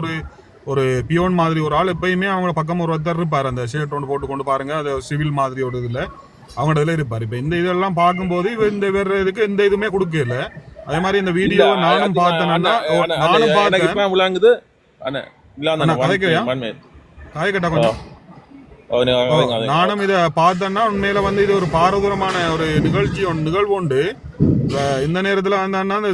ஒரு ஒரு பியோன் மாதிரி ஒரு ஆள். எப்பயுமே அவங்க பக்கம் ஒரு ஒருத்தர் இருப்பார். அந்த ஷர்ட் ஒன்று போட்டு கொண்டு பாருங்க. அது சிவில் மாதிரி ஒரு இதில் அவங்க இதில் இருப்பார். இப்போ இந்த இதெல்லாம் பார்க்கும்போது இந்த வேற இதுக்கு எந்த இதுவுமே கொடுக்கல. அதே மாதிரி இந்த வீடியோ நானும் பார்த்தேன்னா நானும் பார்த்தேன். விளங்குது? காயக்கட்டா கொஞ்சம். நானும் இதை பார்த்தேன்னா உண்மையில வந்து இது ஒரு பாரதூரமான ஒரு நிகழ்ச்சி நிகழ்வு உண்டு. இந்த நேரத்துல வந்தான்னா அந்த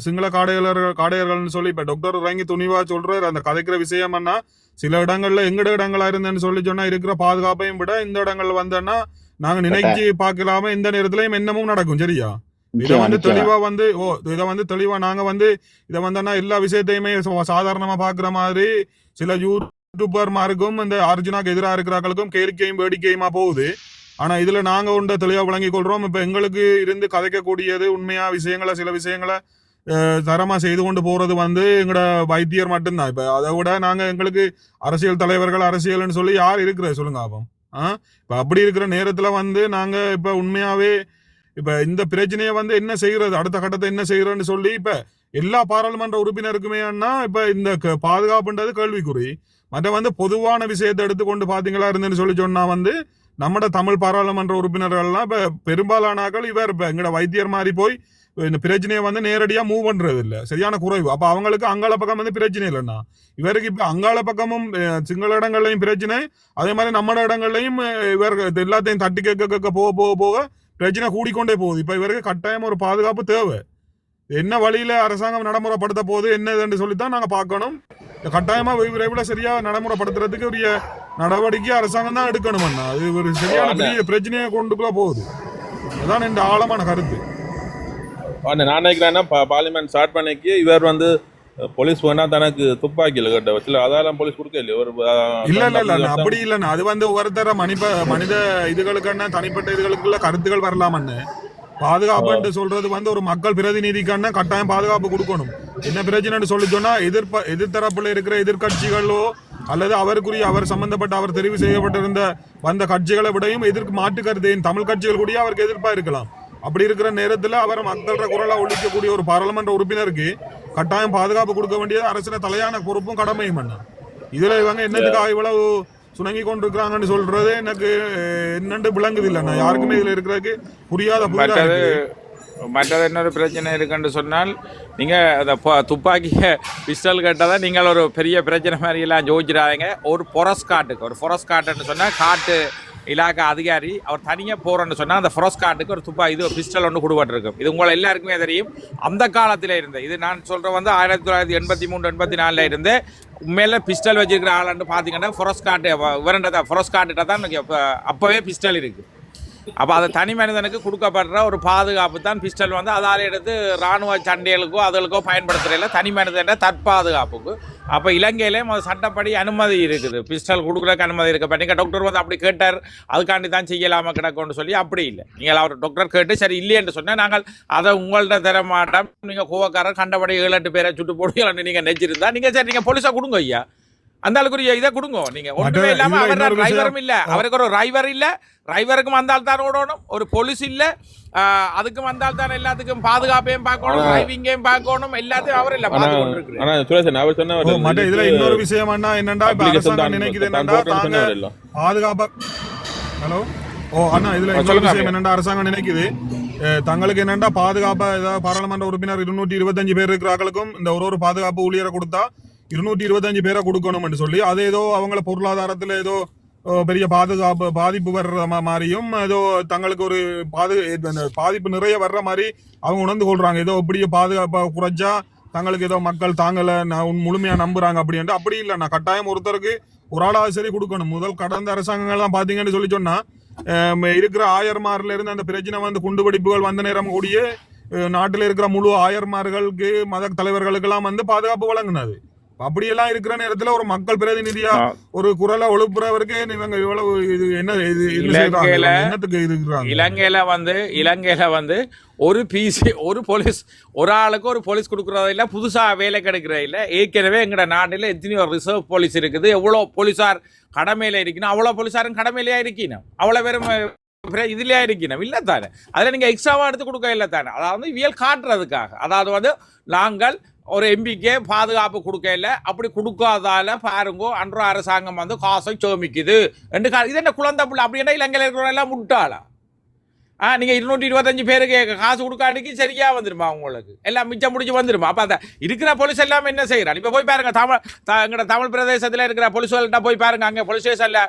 சிங்கள காடையர்கள் காடையர்கள்னு சொல்லி இப்ப டாக்டர் இறங்கி துணிவா சொல்றாரு. அந்த கதைக்கிற விஷயம்னா சில இடங்கள்ல எங்கட இடங்களா இருந்தேன்னு சொல்லி சொன்னா இருக்கிற பாதுகாப்பையும் விட இந்த இடங்கள்ல வந்தோன்னா நாங்க நினைச்சு பார்க்கலாம இந்த நேரத்துலயும் என்னமும் நடக்கும் சரியா? இதை வந்து. தெளிவா வந்து ஓ இதை வந்து தெளிவா நாங்க வந்து இதை வந்தோன்னா எல்லா விஷயத்தையுமே சாதாரணமா பாக்குற மாதிரி சில யூடியூபர்மாருக்கும் இந்த அர்ஜுனாக்கு எதிராக இருக்கிறார்களுக்கும் கேளிக்கையும் வேடிக்கையுமா போகுது. ஆனா இதுல நாங்க உண்ட தெளிவா வழங்கிக் கொள்றோம். இப்ப எங்களுக்கு இருந்து கதைக்கக்கூடியது உண்மையா விஷயங்களை சில விஷயங்களை தரமாக தரமா செய்து கொண்டு போறது வந்து எங்களோட வைத்தியர் மட்டும்தான். இப்ப அதை விட நாங்க எங்களுக்கு அரசியல் தலைவர்கள் அரசியல்னு சொல்லி யார் இருக்கிற சொல்லுங்க அப்போ ஆ? இப்ப அப்படி இருக்கிற நேரத்துல வந்து நாங்க இப்ப உண்மையாவே இப்ப இந்த பிரச்சனையை வந்து என்ன செய்யறது அடுத்த கட்டத்தை என்ன செய்யறதுன்னு சொல்லி இப்ப எல்லா பாராளுமன்ற உறுப்பினருக்குமே இப்ப இந்த க- பாதுகாப்புன்றது கேள்விக்குறி. மற்ற வந்து பொதுவான விஷயத்தை எடுத்துக்கொண்டு பாத்தீங்களா இருந்துன்னு சொல்லி சொன்னா வந்து நம்மட தமிழ் பாராளுமன்ற உறுப்பினர்கள்லாம் இப்போ பெரும்பாலானாக்கள் இவர் இப்போ எங்கட வைத்தியர் மாதிரி போய் இந்த பிரச்சனையை வந்து நேரடியாக மூவ் பண்ணுறது இல்லை சரியான குறைவு அப்போ அவங்களுக்கு அங்காள பக்கம் வந்து பிரச்சனை இல்லைன்னா இவருக்கு இப்போ அங்காள பக்கமும் சிங்கள இடங்கள்லையும் பிரச்சனை அதே மாதிரி நம்ம இடங்கள்லையும் இவர் இது எல்லாத்தையும் தட்டி கேட்க கேட்க போக போக போக பிரச்சனை கூடிக்கொண்டே போகுது இப்போ இவருக்கு கட்டாயம் ஒரு பாதுகாப்பு தேவை என்ன வழியில் அரசாங்கம் நடைமுறைப்படுத்த போகுது என்னதுன்னு சொல்லித்தான் நாங்கள் பார்க்கணும் இந்த கட்டாயமா வெகு விரைவில் சரியா நடைமுறைப்படுத்துறதுக்கு உரிய நடவடிக்கை அரசாங்கம் தான் எடுக்கணும் அது ஒரு சரியான பெரிய பிரச்சனையை கொண்டுக்குள்ள போகுது. அதான் இந்த ஆழமான கருத்து. நான் நினைக்கிறேன்னா பார்லிமெண்ட் ஸ்டார்ட் பண்ணிக்கு இவர் வந்து போலீஸ் வேணா தனக்கு துப்பாக்கியில் கட்ட வச்சுல அதெல்லாம் போலீஸ் கொடுக்க இல்லையா. ஒரு இல்ல இல்ல இல்ல அப்படி இல்லண்ணா அது வந்து ஒவ்வொருத்தர மனித மனித இதுகளுக்கான தனிப்பட்ட இதுகளுக்குள்ள கருத்துக்கள் வரலாமன்னு பாதுகாப்புன்னு சொல்றது வந்து ஒரு மக்கள் பிரதிநிதிக்கான கட்டாயம் பாதுகாப்பு கொடுக்கணும். என்ன பிரச்சனைன்னு சொல்லி சொன்னா எதிர்ப்ப எதிர்த்தரப்புல இருக்கிற எதிர்க்கட்சிகளோ அல்லது அவருக்குரிய அவர் சம்பந்தப்பட்ட அவர் தெரிவு செய்யப்பட்டிருந்த வந்த கட்சிகளை விடையும் எதிர்க்கு மாற்று கருத்து. தமிழ் கட்சிகள் கூட அவருக்கு எதிர்ப்பா இருக்கலாம். அப்படி இருக்கிற நேரத்துல அவர் மக்களோட குரலா ஒழிக்கக்கூடிய ஒரு பாராளுமன்ற உறுப்பினருக்கு கட்டாயம் பாதுகாப்பு கொடுக்க வேண்டியது அரசின தலையான பொறுப்பும் கடமையும் அண்ணா. இதுல இவங்க என்னத்துக்காக இவ்வளவு சுணங்கி கொண்டிருக்கிறாங்கன்னு சொல்றது எனக்கு அஹ், என்னன்னு விளங்குது இல்லைண்ணா யாருக்குமே இதுல இருக்கிறதுக்கு புரியாத புரியாத மற்றது இன்னொரு பிரச்சனை இருக்குன்னு சொன்னால் நீங்கள் அந்த ப- துப்பாக்கியை பிஸ்டல் கட்டதை நீங்கள் ஒரு பெரிய பிரச்சனை மாதிரி எல்லாம் ஒரு பொரஸ் காட்டுக்கு ஒரு பொரஸ் காட்டுன்னு சொன்னால் காட்டு இலாக்கா அதிகாரி அவர் தனியாக போகிறோன்னு சொன்னால் அந்த ஃபொரஸ் காட்டுக்கு ஒரு துப்பா இது பிஸ்டல் ஒன்று கொடுபட்டிருக்கும். இது உங்களை எல்லாருக்குமே தெரியும். அந்த காலத்தில் இருந்து இது நான் சொல்கிற வந்து ஆயிரத்தி தொள்ளாயிரத்தி எண்பத்தி மூணு எண்பத்தி நாலில் இருந்து உண்மையில பிஸ்டல் வச்சிருக்கிற ஆளான்னு பார்த்தீங்கன்னா ஃபொரஸ் காட்டு இவரண்ட காட்டுகிட்ட தான் அப்போவே பிஸ்டல் இருக்குது அப்போ அது தனி மனிதனுக்கு கொடுக்கப்படுற ஒரு பாதுகாப்பு தான் பிஸ்டல் வந்து அதால் எடுத்து இராணுவ சண்டைகளுக்கோ அதுகளுக்கோ பயன்படுத்துறதில்ல தனி மனிதன தற்பாதுகாப்புக்கு. அப்போ இலங்கையிலேயும் சட்டப்படி அனுமதி இருக்குது. பிஸ்டல் கொடுக்குறதுக்கு அனுமதி இருக்கு இப்போ நீங்கள் டாக்டர் வந்து அப்படி கேட்டார் அதுக்காண்டி தான் செய்யலாமா கிடக்கும்னு சொல்லி அப்படி இல்லை. நீங்கள் அவர் டாக்டர் கேட்டு சரி இல்லையென்று சொன்னால் நாங்கள் அதை உங்கள்கிட்ட தர மாட்டோம் நீங்கள் கோவக்காரர் கண்டபடி ஏழு எட்டு பேரை சுட்டு போடுவீங்கன்னு நீங்கள் நெஞ்சிருந்தா நீங்கள் சரி நீங்கள் போலீஸாக கொடுங்க ஐயா. அந்த ஆளுக்குரிய இதை கொடுங்க. நீங்க ஒன்றுமே இல்லாம அவர். டிரைவரும் இல்ல. அவருக்கு ஒரு டிரைவர் இல்ல. டிரைவருக்கும் வந்தால் தான் ஓடணும். ஒரு போலீஸ் இல்ல. ஆஹ், அதுக்கும் வந்தால் தான் எல்லாத்துக்கும் பாதுகாப்பையும் பார்க்கணும் டிரைவிங்கையும் பார்க்கணும். எல்லாத்தையும் அவர் இல்ல அவர் சொன்ன மற்ற இதுல இன்னொரு விஷயம் என்ன என்னண்டா இப்ப அரசாங்கம் நினைக்குது இல்லை பாதுகாப்பா ஹலோ ஓ அண்ணா இதுல இன்னொரு விஷயம் என்னண்டா அரசாங்கம் நினைக்குது? தங்களுக்கு என்னண்டா பாதுகாப்பா ஏதாவது பாராளுமன்ற உறுப்பினர் இருநூற்றி இருபத்தஞ்சு பேர் இருக்கிறார்களுக்கும் இந்த ஒரு ஒரு பாதுகாப்பு ஊழியரை கொடுத்தா இருநூற்றி இருபத்தஞ்சு பேரை கொடுக்கணும்னு சொல்லி அது ஏதோ அவங்கள பொருளாதாரத்துல ஏதோ பெரிய பாதுகாப்பு பாதிப்பு வர்ற மா- மாதிரியும் ஏதோ தங்களுக்கு ஒரு பாது பாதிப்பு நிறைய வர்ற மாதிரி அவங்க உணர்ந்து கொள்றாங்க. ஏதோ இப்படியே பாதுகாப்பை குறைஞ்சா தங்களுக்கு ஏதோ மக்கள் தாங்கலை நான் உன் நம்புறாங்க அப்படின்ட்டு. அப்படி இல்லை நான் கட்டாயம் ஒருத்தருக்கு ஒரு ஆளாக சரி கொடுக்கணும். முதல் கடந்த அரசாங்கங்கள்லாம் பார்த்தீங்கன்னு சொல்லி சொன்னால் இருக்கிற ஆயர்மார்ல இருந்து அந்த பிரச்சனை வந்து குண்டுவெடிப்புகள் வந்த நேரம் கூடிய நாட்டில் இருக்கிற முழு ஆயர்மார்களுக்கு மத தலைவர்களுக்கெல்லாம் வந்து பாதுகாப்பு வழங்கினது. அப்படியெல்லாம் இருக்கிற நேரத்துல ஒரு மக்கள் பிரதிநிதியா. ஒரு குரலை ஒழுப்புறவருக்கு இவங்க இவ்வளவு இது என்ன இது? இலங்கையில- என்னத்துக்கு இது இருக்கிறாங்க இலங்கையில வந்து இலங்கையில வந்து ஒரு பிசி ஒரு போலீஸ் ஒரு ஆளுக்கு ஒரு போலீஸ் கொடுக்கறது இல்ல புதுசா வேலை கிடைக்கிறது இல்ல. ஏற்கனவே எங்கட நாட்டில் எத்தனையோ ரிசர்வ் போலீஸ் இருக்குது. எவ்வளோ போலீஸார் கடமையில இருக்கணும்? அவ்வளோ போலீஸாரும் கடமையிலேயே இருக்கணும்? அவ்வளோ பேரும் இதுலயா இருக்கணும்? இல்ல தானே. அதில் நீங்க எக்ஸ்ட்ராவா எடுத்து கொடுக்க இல்லை தானே. அதாவது இவியல் காட்டுறதுக்காக. அதாவது வந்து நாங்கள் ஒரு எம்பிக்கே பாதுகாப்பு கொடுக்கல அப்படி கொடுக்காதால பாருங்க அன்ற அரசாங்கம் வந்து காசை சேமிக்குது. ரெண்டு கா இது என்ன குழந்தை பிள்ளை? அப்படி என்ன இலங்கையில் இருக்கிறவங்க எல்லாம் முட்டாளா? ஆ நீங்கள் இருநூற்றி இருபத்தஞ்சு பேருக்கு காசு கொடுக்காட்டிக்கு சரியாக வந்துருமா உங்களுக்கு? எல்லாம் மிச்சம் முடிச்சு வந்துருமா? அப்போ அந்த இருக்கிற போலீஸ் எல்லாம் என்ன செய்கிறான் இப்போ போய் பாருங்கள் தமிழ் த எங்கட தமிழ் பிரதேசத்தில் இருக்கிற போலீஸ்கள்கிட்ட போய் பாருங்க அங்கே போலீஸ் ஸ்டேஷனில்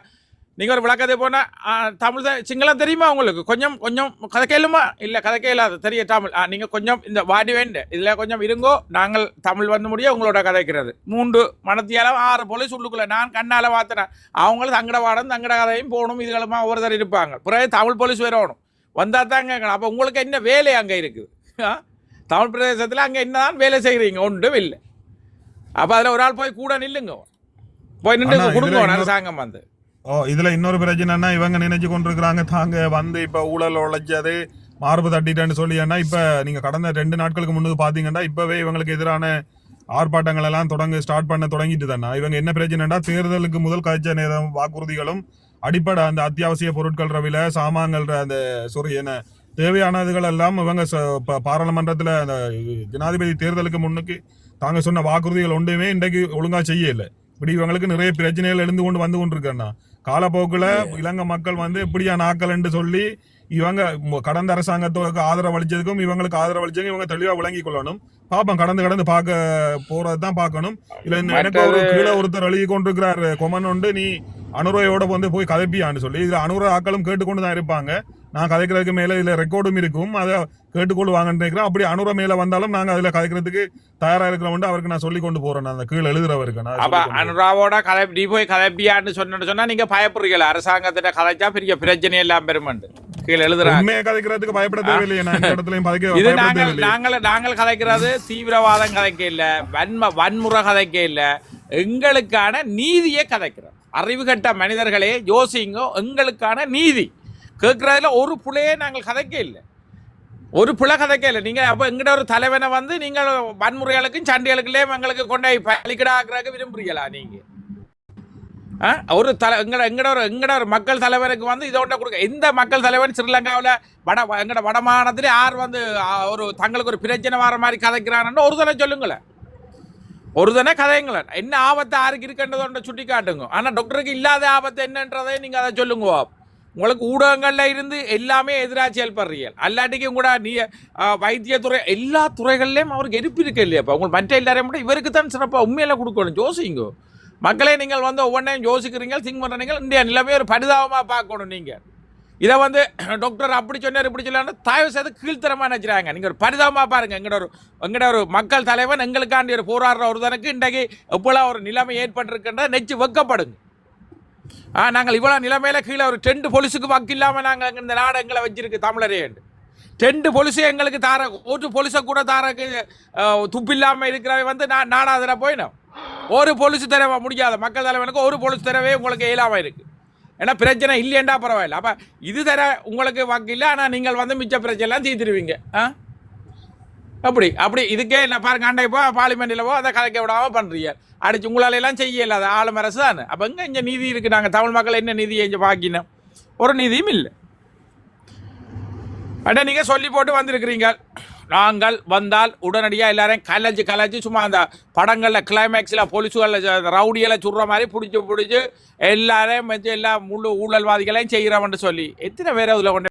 நீங்கள் ஒரு விளக்கத்தை போனால் தமிழ் தான் சிங்களம் தெரியுமா உங்களுக்கு? கொஞ்சம் கொஞ்சம் கதை கேளுமா? இல்லை கதை கேளாது தெரிய தமிழ். நீங்கள் கொஞ்சம் இந்த வாடி வேண்டு இதில் கொஞ்சம் இருங்கோ. நாங்கள் தமிழ் வந்து முடிய உங்களோட கதைக்கிறது மூன்று மனத்தியால ஆறு போலீஸ் உள்ளுக்குள்ள நான் கண்ணால் பார்த்தேன் அவங்களும் தங்கட வாடம் தங்கட கதையும் போகணும் இதுகளுமா ஒருத்தர் இருப்பாங்க. பிறகு தமிழ் போலீஸ் வரணும் வந்தால் தான் கேட்கணும். அப்போ உங்களுக்கு என்ன வேலை அங்கே இருக்குது? தமிழ் பிரதேசத்தில் அங்கே என்னதான் வேலை செய்கிறீங்க ஒன்றும் இல்லை. அப்போ அதில் ஒரு ஆள் போய் கூட நில்லுங்க. போய் நின்று கொடுங்க அரசாங்கம் வந்து. ஓ இதில் இன்னொரு பிரச்சனைன்னா இவங்க நினைச்சு கொண்டிருக்கிறாங்க தாங்க வந்து இப்போ ஊழல் உழைச்சது மார்பு தட்டிட்டேன்னு சொல்லி ஏன்னா இப்போ நீங்கள் கடந்த ரெண்டு நாட்களுக்கு முன்னுக்கு பார்த்தீங்கன்னா இப்போவே இவங்களுக்கு எதிரான ஆர்ப்பாட்டங்கள் எல்லாம் தொடங்க ஸ்டார்ட் பண்ண தொடங்கிட்டு தானே? இவங்க என்ன பிரச்சனைனா தேர்தலுக்கு முதல் காய்ச்ச நேரம் வாக்குறுதிகளும் அடிப்படை அந்த அத்தியாவசிய பொருட்கள் விலை சாமான்கள் அந்த சொரி என்ன தேவையானதுகள் எல்லாம் இவங்க பாராளுமன்றத்தில் அந்த ஜனாதிபதி தேர்தலுக்கு முன்னுக்கு தாங்க சொன்ன வாக்குறுதிகள் ஒன்றுமே இன்றைக்கு ஒழுங்காக செய்யலை. இப்படி இவங்களுக்கு நிறைய பிரச்சனைகள் எழுந்து கொண்டு வந்து கொண்டிருக்கேன்னா காலப்போக்குல இலங்கை மக்கள் வந்து இப்படியா நாக்கள் என்று சொல்லி இவங்க கடந்த அரசாங்கத்துக்கு ஆதரவு அளிச்சதுக்கும் இவங்களுக்கு ஆதரவு அளிச்சதுக்கும் இவங்க தெளிவா விளங்கி கொள்ளணும். பாப்போம் கடந்து கடந்து பார்க்க போறது தான் பார்க்கணும். இல்ல எனக்கு ஒரு கீழே ஒருத்தர் எழுதி கொண்டிருக்கிறார் கொமன் உண்டு நீ அனுரையோட வந்து போய் கதைப்பியான்னு சொல்லி இதுல அனுர ஆக்களும் கேட்டுக்கொண்டு தான் இருப்பாங்க. நான் கதைக்கிறதுக்கு மேல இதுல ரெக்கார்டும் இருக்கும். அதை கேட்டுக்கொள்வாங்கன்னு நினைக்கிறேன். அப்படி அனுர மேல வந்தாலும் நாங்க அதுல கதைக்கிறதுக்கு தயாரா இருக்கிறோம் அவருக்கு நான் சொல்லி கொண்டு போறேன். நான் அந்த கீழே எழுதுறவருக்கு நான் அப்ப. அனுராவோட கதை நீ போய் கதைப்பியான்னு சொன்னு சொன்னா நீங்க பயப்படுறீங்களா. அரசாங்கத்திட்ட கதைச்சா பெரிய பிரச்சனை எல்லாம் பெருமண்டு கீழே எழுதுறாங்க உண்மையை கதைக்கிறதுக்கு பயப்பட தேவையில்லையே. நான் இந்த இடத்துலயும் பதைக்க இது நாங்கள் நாங்கள் நாங்கள் கதைக்கிறது தீவிரவாதம் கதைக்க இல்ல வன்ம வன்முறை கதைக்க இல்ல எங்களுக்கான நீதியை கதைக்கிறோம். அறிவு கட்ட மனிதர்களே யோசிங்கோ எங்களுக்கான நீதி. கேட்குறதுல ஒரு பிள்ளையே நாங்கள் கதைக்க இல்லை. ஒரு பிள்ளை கதைக்க இல்லை. நீங்கள் அப்போ எங்கிட்ட ஒரு தலைவனை வந்து நீங்கள் வன்முறைகளுக்கும் சண்டைகளுக்குள்ளே எங்களுக்கு கொண்டு பலிக்கடாக்குறதுக்கு விரும்புறீங்களா நீங்கள் ஆ? ஒரு தலை எங்கட எங்கட ஒரு எங்கட ஒரு மக்கள் தலைவருக்கு வந்து இதை ஒன்றை கொடுக்க. எந்த மக்கள் தலைவன்? ஸ்ரீலங்காவில் வட எங்கட வடமானத்தில் யார் வந்து ஒரு தங்களுக்கு ஒரு பிரச்சனை வர மாதிரி கதைக்கிறான்னு ஒரு தடவை சொல்லுங்களேன் ஒரு தானே கதைங்களேன் என்ன ஆபத்து யாருக்கு இருக்கின்றதோன்ற சுட்டி காட்டுங்க ஆனால் டாக்டருக்கு இல்லாத ஆபத்து என்னன்றதை நீங்கள் அதை சொல்லுங்க உங்களுக்கு ஊடகங்களில் இருந்து எல்லாமே எதிராக செயல்படுறீர்கள் அல்லாட்டிக்கும் கூட நீ வைத்தியத்துறை எல்லா துறைகள்லையும் அவருக்கு எரிப்பு இருக்கு இல்லையாப்பா? உங்களுக்கு மற்ற எல்லாரையும் கூட இவருக்கு தான் சிறப்பாக உண்மையில் கொடுக்கணும். யோசிங்க மக்களே நீங்கள் வந்து ஒவ்வொன்றையும் யோசிக்கிறீங்க திங்க் பண்ணுறீங்க இந்தியா நிலைமை ஒரு பரிதாபமாக பார்க்கணும் நீங்கள் இதை வந்து டாக்டர் அப்படி சொன்னார் இப்படி சொல்லான்னு தயவு செய்து கீழ்த்தரமாக நினைச்சிறாங்க நீங்கள் ஒரு பரிதாபமாக பாருங்கள் எங்கட ஒரு எங்கட ஒரு மக்கள் தலைவன் எங்களுக்காண்டி ஒரு போராடுற ஒருத்தனுக்கு இன்றைக்கு எப்போல்லாம் ஒரு நிலைமை ஏற்பட்டிருக்கின்ற நெச்சு வெக்கப்படுங்க. நாங்கள் இவ்வளோ நிலைமையில கீழே ஒரு டென்ட் போலீஸுக்கு வக்கு இல்லாமல் நாங்கள் இந்த நாடு எங்களை வச்சிருக்கு தமிழரே டென்ட் பொலிஸே எங்களுக்கு தார ஒரு பொலிஸை கூட தாரக்கு துப்பு இல்லாமல் இருக்கிறவ வந்து நான் நாடாதில் போயிடும் ஒரு பொலிசு தர முடியாத மக்கள் தலைவனுக்கு ஒரு பொலிசு தரவே உங்களுக்கு இயலாமல் இருக்குது ஏன்னா பிரச்சனை இல்லையண்டா பரவாயில்ல. அப்போ இது தர உங்களுக்கு வாக்கு இல்லை ஆனால் நீங்கள் வந்து மிச்ச பிரச்சனைலாம் தீர்த்துருவீங்க. ஆ? அப்படி அப்படி. இதுக்கே என்ன பாருங்க அண்டை போ பார்லிமெண்ட்டில் போ அதை கலைக்க விடாமல் பண்ணுறீங்க அடிச்சு உங்களால எல்லாம் செய்யல அது ஆளும் அரசு தானே அப்போ எங்கே இங்கே நீதி இருக்குது நாங்கள் தமிழ் மக்கள் என்ன நீதியை இங்கே பாக்கினோம்? ஒரு நீதியும் இல்லை. அட நீங்கள் சொல்லி போட்டு வந்திருக்கிறீங்க. நாங்கள் வந்தால் உடனடியாக எல்லாரையும் கலைஞ்சு கலைஞ்சு சும்மா அந்த படங்களில் கிளைமேக்ஸில் பொலிசுகளில் ரவுடியெல்லாம் சுடுற மாதிரி பிடிச்சி பிடிச்சி எல்லாரையும் வச்சு எல்லா முழு ஊழல்வாதிகளையும் செய்கிறோம்னு சொல்லி. எத்தனை பேர் அதில் கொண்டு